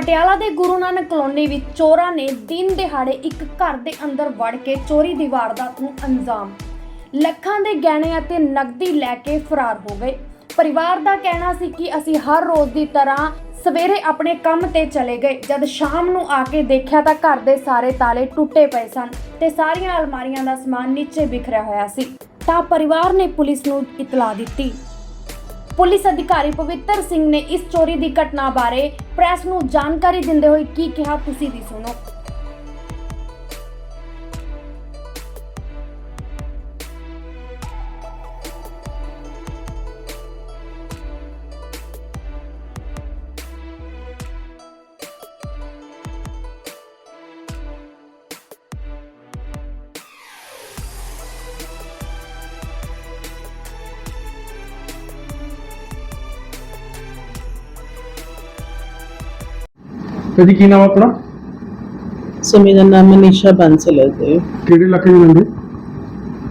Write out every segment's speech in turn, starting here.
ਪਟਿਆਲਾ ਦੇ ਗੁਰੂ ਨਾਨਕ ਕਲੋਨੀ ਵਿੱਚ ਚੋਰਾਂ ਨੇ ਦਿਨ ਦਿਹਾੜੇ ਇੱਕ ਘਰ ਦੇ ਅੰਦਰ ਵੜ ਕੇ ਚੋਰੀ ਦੀ ਵਾਰਦਾਤ ਨੂੰ ਅੰਜਾਮ। ਲੱਖਾਂ ਦੇ ਗਹਿਣੇ ਅਤੇ ਨਕਦੀ ਲੈ ਕੇ ਫਰਾਰ ਹੋ ਗਏ। ਪਰਿਵਾਰ ਦਾ ਕਹਿਣਾ ਸੀ ਕਿ ਅਸੀਂ ਹਰ ਰੋਜ਼ ਦੀ ਤਰ੍ਹਾਂ ਸਵੇਰੇ ਆਪਣੇ ਕੰਮ ਤੇ ਚਲੇ ਗਏ। ਜਦ ਸ਼ਾਮ ਨੂੰ ਆ ਕੇ ਦੇਖਿਆ ਤਾਂ ਘਰ ਦੇ ਸਾਰੇ ਤਾਲੇ ਟੁੱਟੇ ਪਏ ਸਨ ਤੇ ਸਾਰੀਆਂ ਅਲਮਾਰੀਆਂ ਦਾ ਸਮਾਨ ਨੀਚੇ ਬਿਖਰਿਆ ਹੋਇਆ ਸੀ। ਤਾਂ ਪਰਿਵਾਰ ਨੇ ਪੁਲਿਸ ਨੂੰ ਇਤਲਾਹ ਦਿੱਤੀ। ਪੁਲਿਸ ਅਧਿਕਾਰੀ ਪਵਿੱਤਰ ਸਿੰਘ ਨੇ ਇਸ ਚੋਰੀ ਦੀ ਘਟਨਾ ਬਾਰੇ ਪ੍ਰੈਸ ਨੂੰ ਜਾਣਕਾਰੀ ਦਿੰਦੇ ਹੋਏ ਕੀ ਕਿਹਾ, ਤੁਸੀਂ ਵੀ ਸੁਣੋ। ਤੇ ਜੀ ਕੀ ਨਾਮ ਆ ਆਪਣਾ? ਸੋ ਮੇਰਾ ਨਾਮ ਮਨੀਸ਼ਾ ਬੰਸਲ ਹੈ ਜੀ। ਕਿਹੜੇ ਇਲਾਕੇ ਦੇ ਰਹਿੰਦੇ?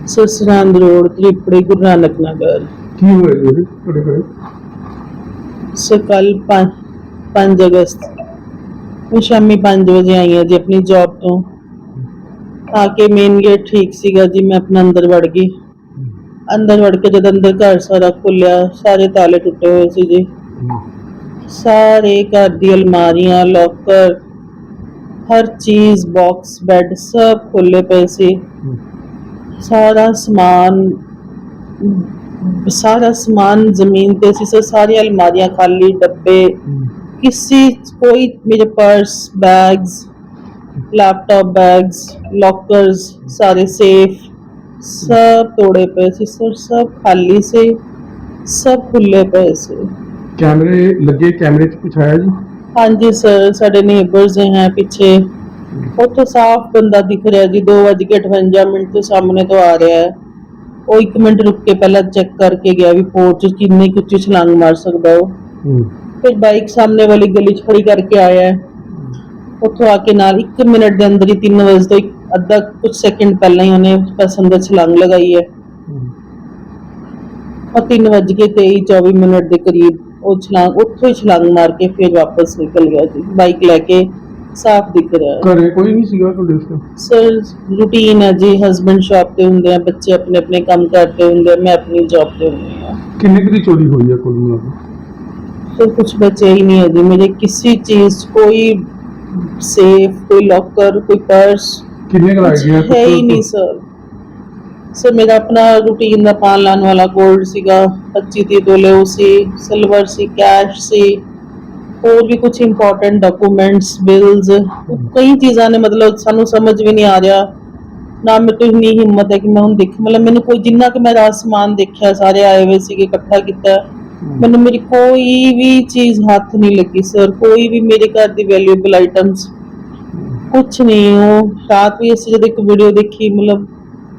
ਸਸਰਾਂਦ ਰੋਡ ਤ੍ਰਿਪੜੀ ਗੁਰੂ ਨਾਨਕ ਨਗਰ। ਕੀ ਹੋਇਆ ਜੀ ਤੁਹਾਡੇ ਘਰੇ? ਸੋ ਕੱਲ 5 ਅਗਸਤ ਮੈਂ ਸ਼ਾਮੀ 5 ਵਜੇ ਆਈ ਹਾਂ ਜੀ ਆਪਣੀ ਜੌਬ ਤੋਂ। ਆ ਕੇ ਮੇਨ ਗੇਟ ਠੀਕ ਸੀਗਾ ਜੀ ਮੈਂ ਆਪਣਾ ਅੰਦਰ ਵੜ ਗਈ। ਅੰਦਰ ਵੜ ਕੇ ਜਦ ਅੰਦਰ ਘਰ ਸਾਰਾ ਖੁੱਲਿਆ ਸਾਰੇ ਤਾਲੇ ਟੁੱਟੇ ਹੋਏ ਸੀ ਜੀ। ਸਾਰੇ ਘਰ ਦੀ ਅਲਮਾਰੀਆਂ ਲੋਕਰ ਹਰ ਚੀਜ਼ ਬਾਕਸ ਬੈੱਡ ਸਭ ਖੁੱਲੇ ਪਏ ਸੀ ਸਾਰਾ ਸਮਾਨ ਸਾਰਾ ਸਮਾਨ ਜ਼ਮੀਨ ਤੇ ਸੀ ਸੋ ਸਾਰੀਆਂ ਅਲਮਾਰੀਆਂ ਖਾਲੀ ਡੱਬੇ ਕਿਸੇ ਕੋਈ ਮੇਰੇ purse bags laptop bags lockers ਸਾਰੇ ਸੇਫ ਸਭ ਤੋੜੇ ਪਏ ਸੀ ਸਰ ਸਭ ਖਾਲੀ ਸੀ ਸਭ ਖੁੱਲੇ ਪਏ ਸੀ ਕੈਮਰੇ ਲੱਗੇ ਕੈਮਰੇ 'ਚ ਕੁਛ ਆਇਆ ਜੀ? ਹਾਂਜੀ ਸਰ ਸਾਡੇ ਨੇਬਰਸ ਹੈ ਪਿੱਛੇ। ਉੱਥੋਂ ਸਾਫ਼ ਬੰਦਾ ਦਿਖ ਰਿਹਾ ਜੀ 2:58 ਮਿੰਟ ਤੋਂ ਸਾਹਮਣੇ ਤੋਂ ਆ ਰਿਹਾ ਹੈ। ਉਹ 1 ਮਿੰਟ ਰੁਕ ਕੇ ਪਹਿਲਾਂ ਚੈੱਕ ਕਰਕੇ ਗਿਆ ਵੀ ਪੋਰਚ ਕਿੰਨੀ ਕੁ ਉੱਚੀ ਛਲਾਂਗ ਮਾਰ ਸਕਦਾ ਉਹ। ਹੂੰ। ਫਿਰ ਬਾਈਕ ਸਾਹਮਣੇ ਵਾਲੀ ਗਲੀ 'ਚ ਖੜੀ ਕਰਕੇ ਆਇਆ ਹੈ। ਉੱਥੋਂ ਆ ਕੇ ਨਾਲ 1 ਮਿੰਟ ਦੇ ਅੰਦਰ ਹੀ 3 ਵਜੇ ਤੋਂ ਇੱਕ ਅੱਧਾ ਕੁਝ ਸੈਕਿੰਡ ਪਹਿਲਾਂ ਹੀ ਉਹਨੇ ਬਸ ਅੰਦਰ ਛਲਾਂਗ ਲਗਾਈ ਹੈ। ਔਰ 3 ਵਜੇ ਕੇ 23 24 ਮਿੰਟ ਦੇ ਕਰੀਬ ਉਹ ਛਲਾਂਗ ਉੱਥੋਂ ਹੀ ਛਲਾਂਗ ਮਾਰ ਕੇ ਫਿਰ ਵਾਪਸ ਨਿਕਲ ਗਿਆ ਜੀ। ਬਾਈਕ ਲੈ ਕੇ ਸਾਫ਼ ਦਿਖ ਰਿਹਾ ਹੈ। ਘਰੇ ਕੋਈ ਨਹੀਂ ਸੀਗਾ ਤੁਹਾਡੇ ਉਸ? ਸਰ ਰੂਟੀਨ ਹੈ ਜੀ। ਹਸਬੰਡ ਸ਼ਾਪ ਤੇ ਹੁੰਦੇ ਆ ਬੱਚੇ ਆਪਣੇ ਆਪਣੇ ਕੰਮ ਕਰਦੇ ਹੁੰਦੇ ਆ ਮੈਂ ਆਪਣੀ ਜੌਬ ਤੇ ਹੁੰਦੀ ਆ ਕਿੰਨੇ ਕੁ ਦੀ ਚੋਰੀ ਹੋਈ ਹੈ ਕੁੱਲ ਮਿਲਾ ਕੇ? ਸਰ ਕੁਝ ਬਚੇ ਹੀ ਨਹੀਂ ਹੈ ਜੀ। ਮੇਰੇ ਕਿਸੇ ਚੀਜ਼ ਕੋਈ ਸੇਫ ਕੋਈ ਲੋਕਰ ਕੋਈ ਪਰਸ ਕਿੰਨੇ ਕੁ ਲੱਗ ਗਿਆ ਹੈ ਹੀ ਨਹੀਂ ਸਰ। ਸਰ ਮੇਰਾ ਆਪਣਾ ਰੂਟੀਨ ਦਾ ਪਾਣ ਲਾਣ ਵਾਲਾ 골ਡ ਸੀਗਾ 25 30 ਤੋਲੇ ਉਹ ਸੀ ਸਿਲਵਰ ਸੀ ਕੈਸ਼ ਸੀ ਹੋਰ ਵੀ ਕੁਝ ਇੰਪੋਰਟੈਂਟ ਡਾਕੂਮੈਂਟਸ ਬਿਲਸ ਕਈ ਚੀਜ਼ਾਂ ਨੇ ਮਤਲਬ ਸਾਨੂੰ ਸਮਝ ਵੀ ਨਹੀਂ ਆ ਰਿਹਾ। ਨਾ ਤੋਂ ਇੰਨੀ ਹਿੰਮਤ ਹੈ ਕਿ ਮੈਂ ਹੁਣ ਦੇਖ ਮਤਲਬ ਮੈਨੂੰ ਕੋਈ ਜਿੰਨਾ ਕਿ ਮੈਂ ਰਾਤ ਸਮਾਨ ਦੇਖਿਆ ਸਾਰੇ ਆਏ ਹੋਏ ਸੀਗੇ ਇਕੱਠਾ ਕੀਤਾ ਮੈਨੂੰ ਮੇਰੀ ਕੋਈ ਵੀ ਚੀਜ਼ ਹੱਥ ਨਹੀਂ ਲੱਗੀ ਸਰ ਕੋਈ ਵੀ ਮੇਰੇ ਘਰ ਦੀ ਵੈਲਿਊਏਬਲ ਆਈਟਮਸ ਕੁਛ ਨਹੀਂ ਉਹ ਰਾਤ ਵੀ ਅਸੀਂ ਜਦ ਇੱਕ ਵੀਡੀਓ ਦੇਖੀ ਮਤਲਬ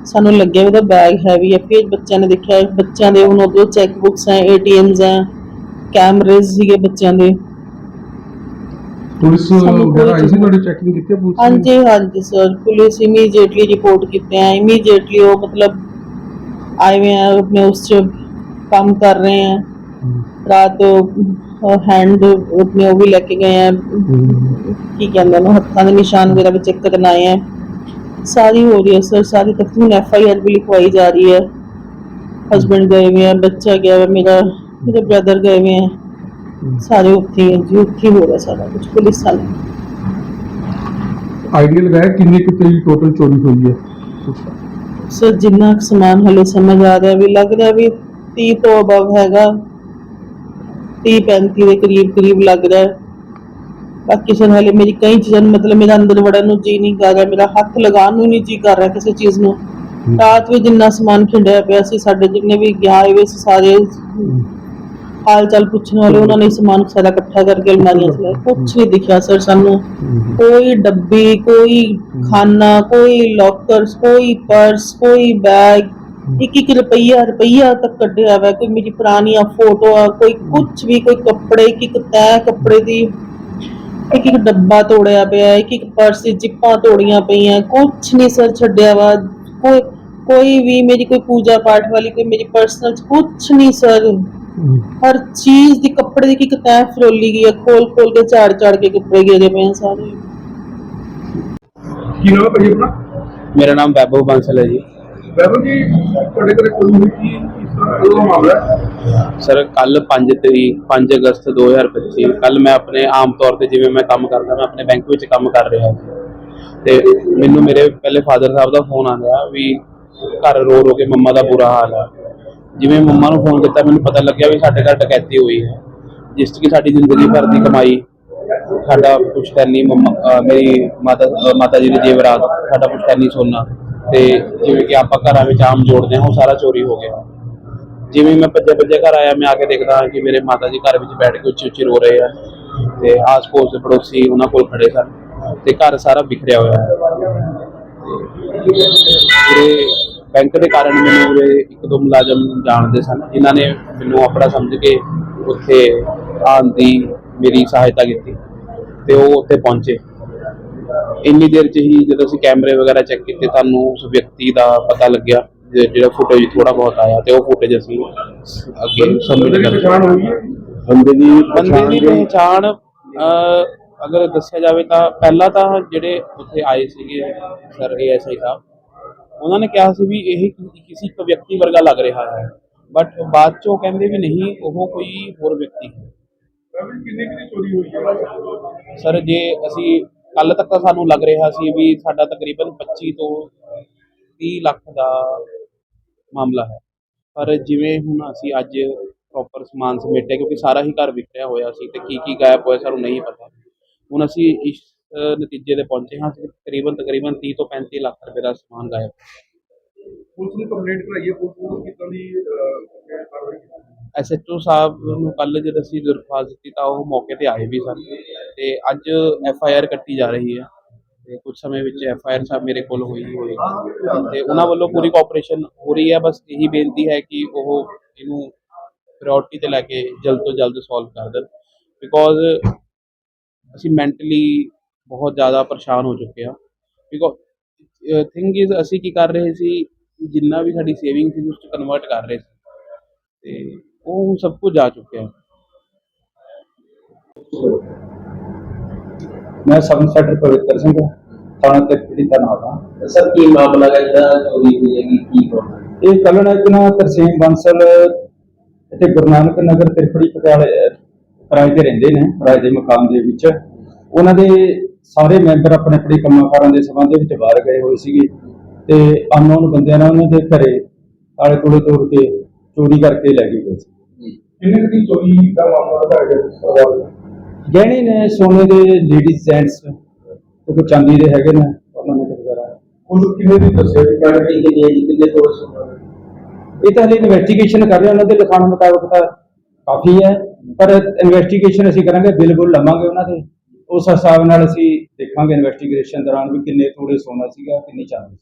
ਸਾਨੂੰ ਲੱਗਿਆ ਉਹਦਾ ਬੈਗ ਹੈਵੀ ਹੈ ਫਿਰ ਬੱਚਿਆਂ ਨੇ ਦੇਖਿਆ ਬੱਚਿਆਂ ਦੇ ਹੁਣ ਉਹਦੇ ਚੈੱਕ ਬੁੱਕਸ ਹੈ ਏਟੀਐਮਸ ਹੈ ਕੈਮਰੇਜ਼ ਸੀਗੇ ਬੱਚਿਆਂ ਦੇ ਪੁਲਿਸ ਸਾਨੂੰ ਵਗੈਰਾ ਕੋਈ ਆਈ ਸੀ ਚੀਜ਼- ਤੁਹਾਡੇ ਚੈਕਿੰਗ ਕੀਤੀ ਹੈ ਪੁਲਿਸ ਨੇ? ਹਾਂਜੀ ਹਾਂਜੀ ਸਰ ਪੁਲਿਸ ਇਮੀਡੀਏਟਲੀ ਰਿਪੋਰਟ ਕੀਤੇ ਹੈ ਇਮੀਡੀਏਟਲੀ ਉਹ ਮਤਲਬ ਆਏ ਹੋਏ ਹੈ ਆਪਣੇ ਉਸ ਚ ਕੰਮ ਕਰ ਰਹੇ ਹੈ ਹੂੰ। ਰਾਤ ਹੈਂਡ ਆਪਣੇ ਉਹ ਵੀ ਲੈ ਕੇ ਗਏ ਹੈ ਹੂੰ। ਕੀ ਕਹਿੰਦੇ ਨੇ ਹੱਥਾਂ ਦੇ ਨਿਸ਼ਾਨ ਵਗੈਰਾ ਵੀ ਚੈੱਕ ਕਰਨ ਆਏ ਹੈ ਸਾਰੀ ਹੋ ਰਹੀ ਹੈ ਸਰ ਸਾਰੀ ਤਕਰੀਬਨ ਐਫ ਆਈ ਆਰ ਵੀ ਲਿਖਵਾਈ ਜਾ ਰਹੀ ਹੈ ਹਸਬੰਡ ਗਏ ਹੋਏ ਹੈ ਬੱਚਾ ਗਿਆ ਹੋਇਆ ਮੇਰਾ ਮੇਰੇ ਬ੍ਰਦਰ ਗਏ ਹੋਏ ਹੈ ਸਾਰੇ ਉੱਥੇ ਹੀ ਹੈ ਜੀ ਉੱਥੇ ਹੀ ਹੋ ਰਿਹਾ ਸਾਰਾ ਕੁਝ ਪੁਲਿਸ ਵਾਲੇ ਆਈਡੀਆ ਲਗਾਇਆ ਕਿੰਨੇ ਕੁ ਤੇਰੀ ਟੋਟਲ ਚੋਰੀ ਹੋਈ ਹੈ ਸਰ ਜਿੰਨਾ ਕੁ ਸਮਾਨ ਹਲੇ ਸਮਝ ਆ ਰਿਹਾ ਵੀ ਲੱਗ ਰਿਹਾ ਵੀ 30 ਤੋਂ ਅਬਵ ਹੈਗਾ 30 35 ਦੇ ਕਰੀਬ ਕਰੀਬ ਲੱਗ ਰਿਹਾ ਹੈ ਬਾਕੀ ਸਰ ਹਲੇ ਮੇਰੀ ਕਈ ਚੀਜ਼ਾਂ ਨੂੰ ਮਤਲਬ ਮੇਰਾ ਅੰਦਰ ਵੜਨ ਨੂੰ ਜੀ ਨਹੀਂ ਕਰ ਰਿਹਾ ਮੇਰਾ ਹੱਥ ਲਗਾਉਣ ਨੂੰ ਨਹੀਂ ਜੀ ਕਰ ਰਿਹਾ ਕਿਸੇ ਚੀਜ਼ ਨੂੰ। ਰਾਤ ਵੀ ਜਿੰਨਾ ਸਮਾਨ ਖਿੰਡਿਆ ਪਿਆ ਸੀ ਸਾਡੇ ਜਿੰਨੇ ਵੀ ਗਿਆ ਹੋਏ ਸੀ ਸਾਰੇ ਹਾਲ ਚਾਲ ਪੁੱਛਣ ਵਾਲੇ ਉਹਨਾਂ ਨੇ ਸਮਾਨ ਸਾਰਾ ਇਕੱਠਾ ਕਰਕੇ ਅਲਮਾਰੀਆਂ 'ਚ ਲਾਇਆ ਕੁਝ ਨਹੀਂ ਦਿਖਿਆ ਸਰ ਸਾਨੂੰ। ਕੋਈ ਡੱਬੀ ਕੋਈ ਖਾਨਾ ਕੋਈ ਲੋਕਰਸ ਕੋਈ ਪਰਸ ਕੋਈ ਬੈਗ ਇੱਕ ਇੱਕ ਰੁਪਈਆ ਰੁਪਈਆ ਤੱਕ ਕੱਢਿਆ ਹੋਇਆ। ਕੋਈ ਮੇਰੀ ਪੁਰਾਣੀਆਂ ਫੋਟੋਆਂ ਕੋਈ ਕੁਝ ਵੀ ਕੋਈ ਕੱਪੜੇ ਇੱਕ ਇੱਕ ਤੈ ਕੱਪੜੇ ਦੀ ਇੱਕ ਇੱਕ ਡੱਬਾ ਤੋੜਿਆ ਪਿਆ ਇੱਕ ਇੱਕ ਪਰਸ ਦੀ ਜਿੱਪਾਂ ਤੋੜੀਆਂ ਪਈਆਂ ਕੁਝ ਨਹੀਂ ਸਰ ਛੱਡਿਆ ਵਾ ਕੋਈ ਕੋਈ ਵੀ ਮੇਰੀ ਕੋਈ ਪੂਜਾ ਪਾਠ ਵਾਲੀ ਕੋਈ ਮੇਰੀ ਪਰਸਨਲ ਕੁਝ ਨਹੀਂ ਸਰ। ਹਰ ਚੀਜ਼ ਦੀ ਕੱਪੜੇ ਦੀ ਇੱਕ ਤੈਅ ਫਰੋਲੀ ਗਈ ਹੈ ਖੋਲ ਖੋਲ ਕੇ ਝਾੜ ਝਾੜ ਕੇ ਕੱਪੜੇ ਗਿਰੇ ਪਏ ਆ ਸਾਰੇ। ਕੀ ਨਾਮ ਹੈ ਭਾਜੀ ਆਪਣਾ? ਮੇਰਾ ਨਾਮ ਵੈਭਵ ਬਾਂਸਲ ਹੈ ਜੀ। ਵੈਭਵ ਜੀ, ਤੁਹਾਡੇ ਘਰੇ ਚੋਰੀ ਹੋਈ ਕੀ ਇਸ ਤਰ੍ਹਾਂ ਦਾ ਮਾਮਲਾ ਹੈ? ਸਰ ਕੱਲ 5 ਤਰੀਕ 5 ਅਗਸਤ 2025 ਕੱਲ ਮੈਂ ਆਪਣੇ ਆਮ ਤੌਰ ਤੇ ਜਿਵੇਂ ਮੈਂ ਕੰਮ ਕਰਦਾ, ਮੈਂ ਆਪਣੇ ਬੈਂਕ ਵਿੱਚ ਕੰਮ ਕਰ ਰਿਹਾ ਤੇ ਮੈਨੂੰ ਮੇਰੇ ਪਹਿਲੇ ਫਾਦਰ ਸਾਹਿਬ ਦਾ ਫੋਨ ਆ ਵੀ ਘਰ ਰੋ ਰੋ ਕੇ ਮੰਮਾ ਦਾ ਬੁਰਾ ਹਾਲ ਹੈ। ਜਿਵੇਂ ਮੰਮਾ ਨੂੰ ਫੋਨ ਕੀਤਾ, ਮੈਨੂੰ ਪਤਾ ਲੱਗਿਆ ਵੀ ਸਾਡੇ ਘਰ ਡਕੈਤੀ ਹੋਈ ਹੈ। ਜਿਸ 'ਚ ਕਿ ਸਾਡੀ ਜ਼ਿੰਦਗੀ ਭਰ ਦੀ ਕਮਾਈ, ਸਾਡਾ ਪੁਸ਼ਤੈਨੀ ਮੰਮਾ ਮੇਰੀ ਮਾਤਾ ਮਾਤਾ ਜੀ ਦੇ ਜੇਵਰਾਤ, ਸਾਡਾ ਪੁਸ਼ਤੈਨੀ ਸੋਨਾ। ਤੇ ਜਿਵੇਂ ਕਿ ਆਪਾਂ ਘਰਾਂ ਵਿੱਚ ਆਮ ਜੋੜਦੇ ਹਾਂ, ਉਹ ਸਾਰਾ ਚੋਰੀ ਹੋ ਗਿਆ। ਜਿਵੇਂ ਮੈਂ ਭੱਜੇ ਭੱਜੇ ਘਰ ਆਇਆ, ਮੈਂ ਆ ਕੇ ਦੇਖਦਾ ਹਾਂ ਕਿ ਮੇਰੇ ਮਾਤਾ ਜੀ ਘਰ ਵਿੱਚ ਬੈਠ ਕੇ ਉੱਚੀ ਉੱਚੀ ਰੋ ਰਹੇ ਆ ਤੇ ਆਸ-ਪੜੋਸ ਦੇ ਪੜੋਸੀ ਉਹਨਾਂ ਕੋਲ ਖੜੇ ਸਨ ਤੇ ਘਰ ਸਾਰਾ ਵਿਖਰਿਆ ਹੋਇਆ ਹੈ। ਪੂਰੇ ਬੈਂਕ ਦੇ ਕਾਰਨ ਮੈਨੂੰ ਉਰੇ ਇੱਕ ਦੋ ਮੁਲਾਜ਼ਮ ਜਾਣਦੇ ਸਨ। ਜਿਨ੍ਹਾਂ ਨੇ ਮੈਨੂੰ ਆਪਣਾ ਸਮਝ ਕੇ ਉੱਥੇ ਆਉਣ ਦੀ ਮੇਰੀ ਸਹਾਇਤਾ ਕੀਤੀ ਤੇ ਉਹ ਉੱਥੇ ਪਹੁੰਚੇ। ਇੰਨੀ ਦੇਰ ਚ ਹੀ ਜਦੋਂ ਅਸੀਂ ਕੈਮਰੇ ਵਗੈਰਾ ਚੈੱਕ ਕੀਤੇ ਤੁਹਾਨੂੰ ਉਸ ਵਿਅਕਤੀ ਦਾ ਪਤਾ ਲੱਗਿਆ ਜਿ- ਜਿਹੜਾ ਫੁਟੇਜ ਥੋੜਾ ਬਹੁਤ ਆਇਆ ਤੇ ਉਹ ਫੁਟੇਜ ਅਸੀਂ ਅੱਗੇ ਸਬਮਿਟ ਕਰ ਪਛਾਣ ਹੋਈ ਹੈ? ਬੰਦੇ ਦੀ ਬੰਦੇ ਦੀ ਪਹਿਚਾਣ ਅਹ, ਅਗਰ ਦੱਸਿਆ ਜਾਵੇ ਤਾਂ ਪਹਿਲਾਂ ਤਾਂ ਜਿਹੜੇ ਉੱਥੇ ਆਏ ਸੀਗੇ ਸਰ ਏਐਸਆਈ ਸਾਹਿਬ ਉਹਨਾਂ ਨੇ ਕਿਹਾ ਸੀ ਵੀ ਇਹ ਕਿ- ਕਿਸੇ ਇੱਕ ਵਿਅਕਤੀ ਵਰਗਾ ਲੱਗ ਰਿਹਾ ਹੈ। ਬਟ ਬਾਅਦ ਚੋਂ ਕਹਿੰਦੇ ਵੀ ਨਹੀਂ ਉਹ ਕੋਈ ਹੋਰ ਵਿਅਕਤੀ ਹੈ। ਵੈਭਵ ਜੀ ਕਿੰਨੇ ਕਿੰਨੀ ਚੋਰੀ ਹੋਈ ਹੈ? ਸਰ ਜੇ ਅਸੀਂ ਕੱਲ ਤੱਕ ਤਾਂ ਸਾਨੂੰ ਲੱਗ ਰਿਹਾ ਸੀ ਵੀ ਸਾਡਾ ਤਕਰੀਬਨ 25 ਤੋਂ 30 ਲੱਖ ਦਾ ਮਾਮਲਾ ਹੈ। ਪਰ ਜਿਵੇਂ ਹੁਣ ਅਸੀਂ ਅੱਜ ਪ੍ਰੋਪਰ ਸਮਾਨ ਸਮੇਟਿਆ, ਕਿਉਂਕਿ ਸਾਰਾ ਹੀ ਘਰ ਵਿਕਰਿਆ ਹੋਇਆ ਸੀ ਤੇ ਕੀ ਕੀ ਗਾਇਬ ਹੋਇਆ ਸਾਨੂੰ ਨਹੀਂ ਪਤਾ। ਹੁਣ ਅਸੀਂ ਇਸ ਨਤੀਜੇ ਤੇ ਪਹੁੰਚੇ ਹਾਂ, ਤਕਰੀਬਨ ਤਕਰੀਬਨ 30 ਤੋਂ 35 ਲੱਖ ਰੁਪਏ ਦਾ ਸਮਾਨ ਗਾਇਬ। ਪੁਲਿਸ ਨੂੰ ਕੰਪਲੇਂਟ ਕਰਾਈ ਹੈ, ਪੁਲਿਸ ਨੂੰ ਕਿੱਦਾਂ ਦੀ ਕਾਰਵਾਈ ਐਸਐਚਓ ਸਾਹਿਬ ਨੂੰ ਕੱਲ ਜਦ ਅਸੀਂ ਦਰਖਾਸਤ ਦਿੱਤੀ ਤਾਂ ਉਹ ਮੌਕੇ ਤੇ ਆਏ ਵੀ ਸਨ ਤੇ ਅੱਜ ਐਫਆਈਆਰ ਕੱਟੀ ਜਾ ਰਹੀ ਹੈ ਤੇ ਕੁਝ ਸਮੇਂ ਵਿੱਚ ਐਫਆਈਆਰ ਸਾਹਿਬ ਮੇਰੇ ਕੋਲ ਹੋਈ ਹੋਏਗੀ। ਤੇ ਉਹਨਾਂ ਵੱਲੋਂ ਪੂਰੀ ਕੋਆਪਰੇਸ਼ਨ ਹੋ ਰਹੀ ਹੈ, ਬਸ ਇਹੀ ਬੇਨਤੀ ਹੈ ਕਿ ਉਹ ਇਹਨੂੰ ਪ੍ਰਾਇੋਰਟੀ ਤੇ ਲੈ ਕੇ ਜਲਦ ਤੋਂ ਜਲਦ ਸੋਲਵ ਕਰ ਦੇਣ। ਬਿਕੋਜ਼ ਅਸੀਂ ਮੈਂਟਲੀ ਬਹੁਤ ਜ਼ਿਆਦਾ ਪਰੇਸ਼ਾਨ ਹੋ ਚੁੱਕੇ ਹਾਂ। ਬਿਕੋਜ਼ ਥਿੰਗ ਇਜ਼ ਅਸੀਂ ਕੀ ਕਰ ਰਹੇ ਸੀ ਜਿੰਨਾ ਵੀ ਸਾਡੀ ਸੇਵਿੰਗ ਸੀ ਉਸ ਚ ਕਨਵਰਟ ਕਰ ਰਹੇ ਸੀ। ਤੇ ਉਹ ਹੁਣ ਸਭ ਕੁਝ ਜਾ ਚੁੱਕਿਆ ਮੈਂ ਸਬ ਇੰਸਪੈਕਟਰ ਪਵਿੱਤਰ ਸਿੰਘ ਥਾਣਾ ਤੇ ਪੀੜੀ ਤੈਨਾਤ ਹਾਂ ਸਰ ਕੀ ਮਾਮਲਾ ਹੈ? ਜਿਹੜਾ ਚੋਰੀ ਹੋਈ ਹੈਗੀ? ਕੀ ਹੋਣਾ ਇਹ ਕੱਲ੍ਹ ਨਾ ਇੱਕ ਨਾ ਤਰਸੇਮ ਬੰਸਲ ਇੱਥੇ ਗੁਰੂ ਨਾਨਕ ਨਗਰ ਤਿਰਪੜੀ ਪਟਿਆਲੇ ਕਿਰਾਏ ਤੇ ਰਹਿੰਦੇ ਨੇ ਕਿਰਾਏ ਦੇ ਮਕਾਨ ਦੇ ਵਿੱਚ। ਉਹਨਾਂ ਦੇ ਸਾਰੇ ਮੈਂਬਰ ਆਪਣੇ ਆਪਣੇ ਕੰਮਾਂ ਕਾਰਾਂ ਦੇ ਸੰਬੰਧ ਵਿੱਚ ਬਾਹਰ ਗਏ ਹੋਏ ਸੀਗੇ। ਤੇ ਅਨਨੋਨ ਬੰਦਿਆਂ ਨੇ ਉਹਨਾਂ ਦੇ ਘਰੇ ਤਾਲੇ ਤੋੜੇ ਤੋੜ ਕੇ ਚੋਰੀ ਕਰਕੇ ਲੈ ਗਏ ਸੀ। ਕਿੰਨੇ ਕਿੰਨੀ ਚੋਰੀ ਦਾ ਮਾਮਲਾ ਹੈ ਗਹਿਣੇ ਨੇ ਸੋਨੇ ਦੇ ਲੇਡੀਜ਼ ਜੈਂਟਸ ਤੇ ਕੋਈ ਚਾਂਦੀ ਦੇ ਹੈਗੇ ਨੇ ornament ਵਗੈਰਾ। ਪੁਲਿਸ ਕਿੰਨੇ ਦੀ ਦੱਸਿਆ ਕਿ ਪ੍ਰਾਇੋਰਟੀ ਕਿੰਨੀ ਹੈ ਜੀ ਕਿੰਨੇ ਤੋੜ ਇਹ ਤਾਂ ਹਲੇ ਇਨਵੈਸਟੀਗੇਸ਼ਨ ਕਰ ਰਹੇ ਹਾਂ, ਉਹਨਾਂ ਦੇ ਲਿਖਾਣ ਮੁਤਾਬਕ ਤਾਂ ਕਾਫੀ ਹੈ ਪਰ ਇਨਵੈਸਟੀਗੇਸ਼ਨ ਅਸੀਂ ਕਰਾਂਗੇ ਬਿੱਲ ਬੁੱਲ ਲਵਾਂਗੇ ਉਹਨਾਂ ਦੇ। ਉਸ ਹਿਸਾਬ ਨਾਲ ਅਸੀਂ ਦੇਖਾਂਗੇ ਇਨਵੈਸਟੀਗੇਸ਼ਨ ਦੌਰਾਨ ਵੀ ਕਿੰਨੇ ਤੋੜੇ ਸੋਨਾ ਸੀਗਾ ਕਿੰਨੀ ਚਾਂਦੀ ਸੀ।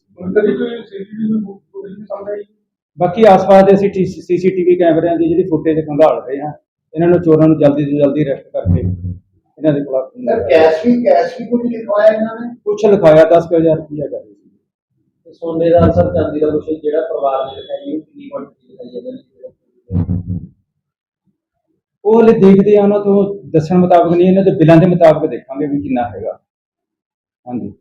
ਬਾਕੀ ਆਸ-ਪਾਸ ਦੇ ਅਸੀਂ ਸੀਸੀਟੀਵੀ ਕੈਮਰਿਆਂ ਦੀ ਜਿਹੜੀ ਫੁਟੇਜ ਖੰਗਾਲ ਰਹੇ ਹਾਂ ਇਹਨਾਂ ਨੂੰ ਚੋਰਾਂ ਨੂੰ ਜਲਦੀ ਤੋਂ ਜਲਦੀ ਅਰੈਸਟ ਕਰਕੇ ਇਹਨਾਂ ਦੇ ਸਰ ਖਿਲਾਫ ਕੈਸ਼ ਵੀ ਕੈਸ਼ ਵੀ ਕੁਝ ਲਿਖਵਾਇਆ ਇਹਨਾਂ ਨੇ? ਕੁਛ ਲਿਖਾਇਆ 10000 ਰੁਪਇਆ ਕਰ ਰਹੇ ਸੀ। ਤੇ ਸੋਨੇ ਦਾ ਸਰ ਚਾਂਦੀ ਦਾ ਕੁਝ ਜਿਹੜਾ ਪਰਿਵਾਰ ਨੇ ਲਿਖਾਈ ਉਹ ਕਿੰਨੀ ਕੁਆਂਟੀਟੀ ਲਿਖਾਈ ਇਹਨਾਂ ਨੇ? ਉਹ ਹਲੇ ਦੇਖਦੇ ਆ, ਉਹਨਾਂ ਤੋਂ ਦੱਸਣ ਮੁਤਾਬਕ ਨਹੀਂ, ਇਹਨਾਂ ਦੇ ਬਿੱਲਾਂ ਦੇ ਮੁਤਾਬਕ ਦੇਖਾਂਗੇ ਵੀ ਕਿੰਨਾ ਹੈਗਾ। ਹਾਂਜੀ।